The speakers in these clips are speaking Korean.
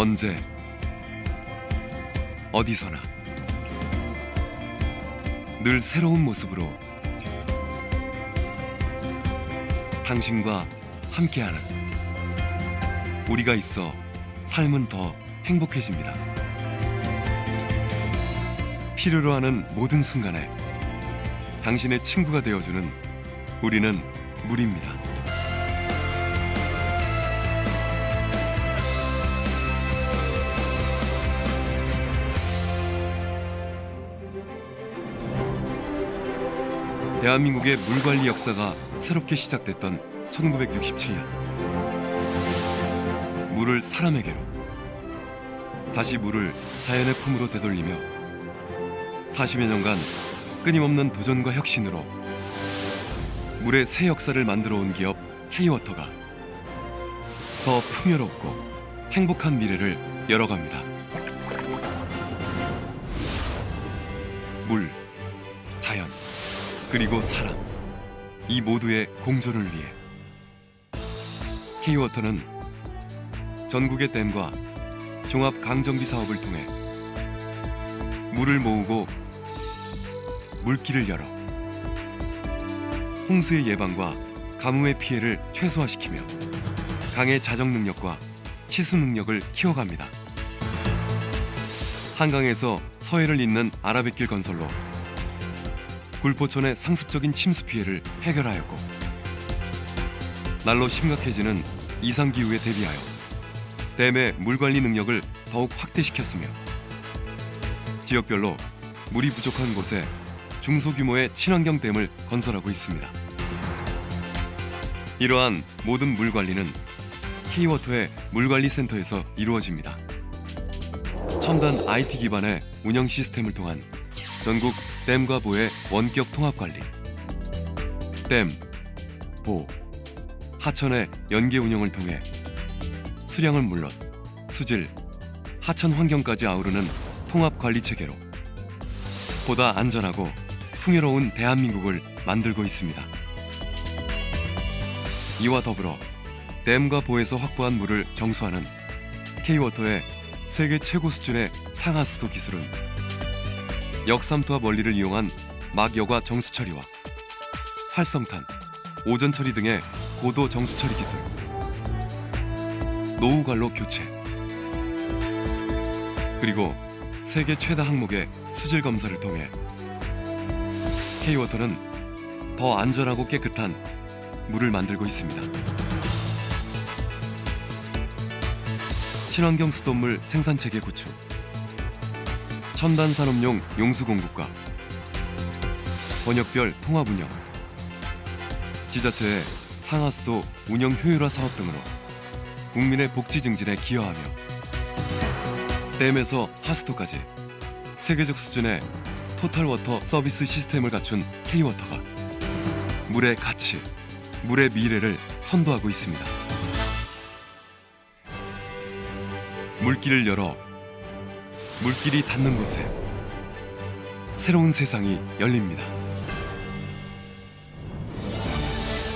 언제 어디서나 늘 새로운 모습으로 당신과 함께하는 우리가 있어 삶은 더 행복해집니다. 필요로 하는 모든 순간에 당신의 친구가 되어주는 우리는 물입니다. 대한민국의 물 관리 역사가 새롭게 시작됐던 1967년. 물을 사람에게로 다시 물을 자연의 품으로 되돌리며 40여 년간 끊임없는 도전과 혁신으로 물의 새 역사를 만들어 온 기업 K워터가 더 풍요롭고 행복한 미래를 열어갑니다. 물, 그리고 사람 이 모두의 공존을 위해 K워터는 전국의 댐과 종합 강정비 사업을 통해 물을 모으고 물길을 열어 홍수의 예방과 가뭄의 피해를 최소화시키며 강의 자정 능력과 치수 능력을 키워갑니다. 한강에서 서해를 잇는 아라뱃길 건설로 굴포촌의 상습적인 침수 피해를 해결하였고 날로 심각해지는 이상 기후에 대비하여 댐의 물 관리 능력을 더욱 확대시켰으며 지역별로 물이 부족한 곳에 중소규모의 친환경 댐을 건설하고 있습니다. 이러한 모든 물 관리는 K워터의 물관리 센터에서 이루어집니다. 첨단 IT 기반의 운영 시스템을 통한 전국 댐과 보의 원격 통합 관리, 댐, 보, 하천의 연계 운영을 통해 수량은 물론 수질, 하천 환경까지 아우르는 통합 관리 체계로 보다 안전하고 풍요로운 대한민국을 만들고 있습니다. 이와 더불어 댐과 보에서 확보한 물을 정수하는 K워터의 세계 최고 수준의 상하수도 기술은 역삼투압 원리를 이용한 막여과 정수 처리와 활성탄, 오전 처리 등의 고도 정수 처리 기술, 노후 관로 교체, 그리고 세계 최다 항목의 수질 검사를 통해 K워터는 더 안전하고 깨끗한 물을 만들고 있습니다. 친환경 수돗물 생산 체계 구축, 첨단 산업용 용수 공급과 번역별 통합 운영, 지자체의 상하수도 운영 효율화 사업 등으로 국민의 복지 증진에 기여하며 댐에서 하수도까지 세계적 수준의 토탈워터 서비스 시스템을 갖춘 K워터가 물의 가치, 물의 미래를 선도하고 있습니다. 물길을 열어 물길이 닿는 곳에 새로운 세상이 열립니다.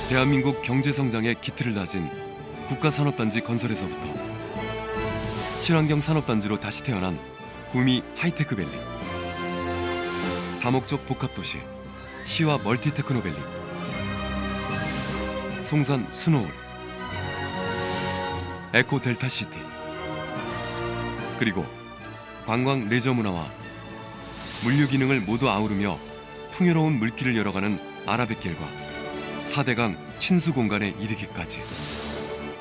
대한민국 경제 성장의 기틀을 다진 국가산업단지 건설에서부터 친환경 산업단지로 다시 태어난 구미 하이테크밸리 다목적 복합도시 시와 멀티테크노밸리 송산 스노울 에코 델타시티 그리고 관광 레저 문화와 물류 기능을 모두 아우르며 풍요로운 물길을 열어가는 아라뱃길과 4대강 친수 공간에 이르기까지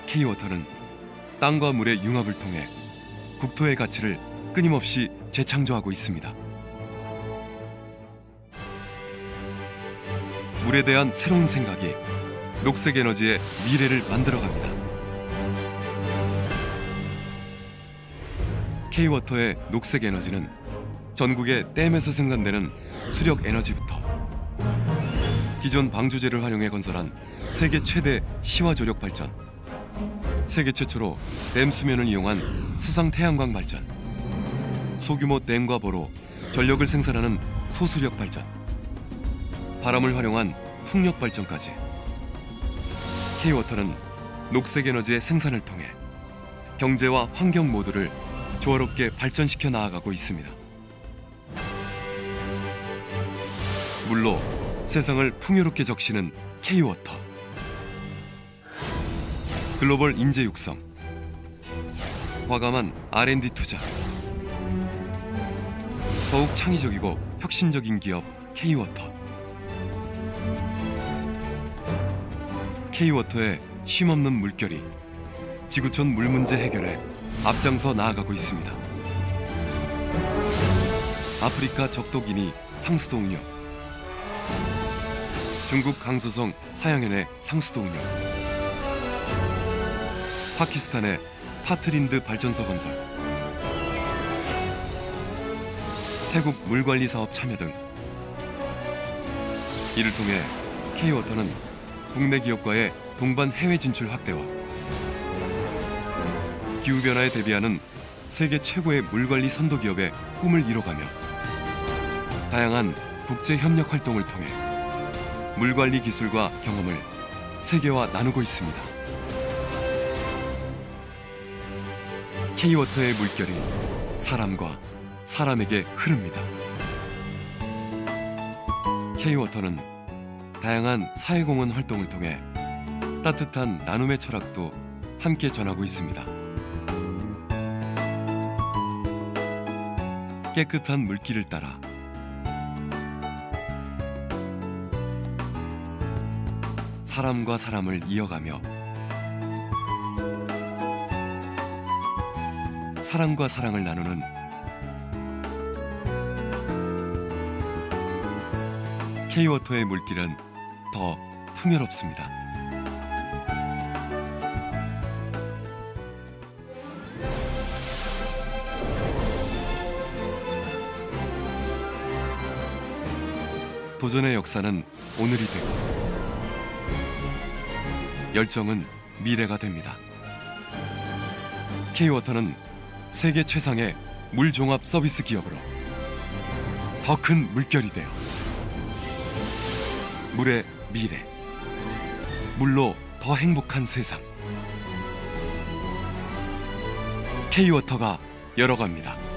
K워터는 땅과 물의 융합을 통해 국토의 가치를 끊임없이 재창조하고 있습니다. 물에 대한 새로운 생각이 녹색 에너지의 미래를 만들어갑니다. K워터의 녹색 에너지는 전국의 댐에서 생산되는 수력 에너지부터 기존 방조제를 활용해 건설한 세계 최대 시화 조력 발전, 세계 최초로 댐 수면을 이용한 수상 태양광 발전, 소규모 댐과 보로 전력을 생산하는 소수력 발전, 바람을 활용한 풍력 발전까지. K워터는 녹색 에너지의 생산을 통해 경제와 환경 모두를 조화롭게 발전시켜 나아가고 있습니다. 물로 세상을 풍요롭게 적시는 K-워터. 글로벌 인재 육성. 과감한 R&D 투자. 더욱 창의적이고 혁신적인 기업 K-워터. K-워터의 쉼없는 물결이 지구촌 물 문제 해결에 앞장서 나아가고 있습니다. 아프리카 적도기니 상수도 운영. 중국 강소성 사양현의 상수도 운영. 파키스탄의 파트린드 발전소 건설. 태국 물관리 사업 참여 등 이를 통해 K-워터는 국내 기업과의 동반 해외 진출 확대와 기후 변화에 대비하는 세계 최고의 물 관리 선도 기업의 꿈을 이뤄가며 다양한 국제 협력 활동을 통해 물 관리 기술과 경험을 세계와 나누고 있습니다. K-워터의 물결이 사람과 사람에게 흐릅니다. K-워터는 다양한 사회공헌 활동을 통해 따뜻한 나눔의 철학도 함께 전하고 있습니다. 깨끗한 물길을 따라 사람과 사람을 이어가며 사랑과 사랑을 나누는 K-워터의 물길은 더 풍요롭습니다. 도전의 역사는 오늘이 되고 열정은 미래가 됩니다. K-워터는 세계 최상의 물 종합 서비스 기업으로 더 큰 물결이 되어 물의 미래 물로 더 행복한 세상 K-워터가 열어갑니다.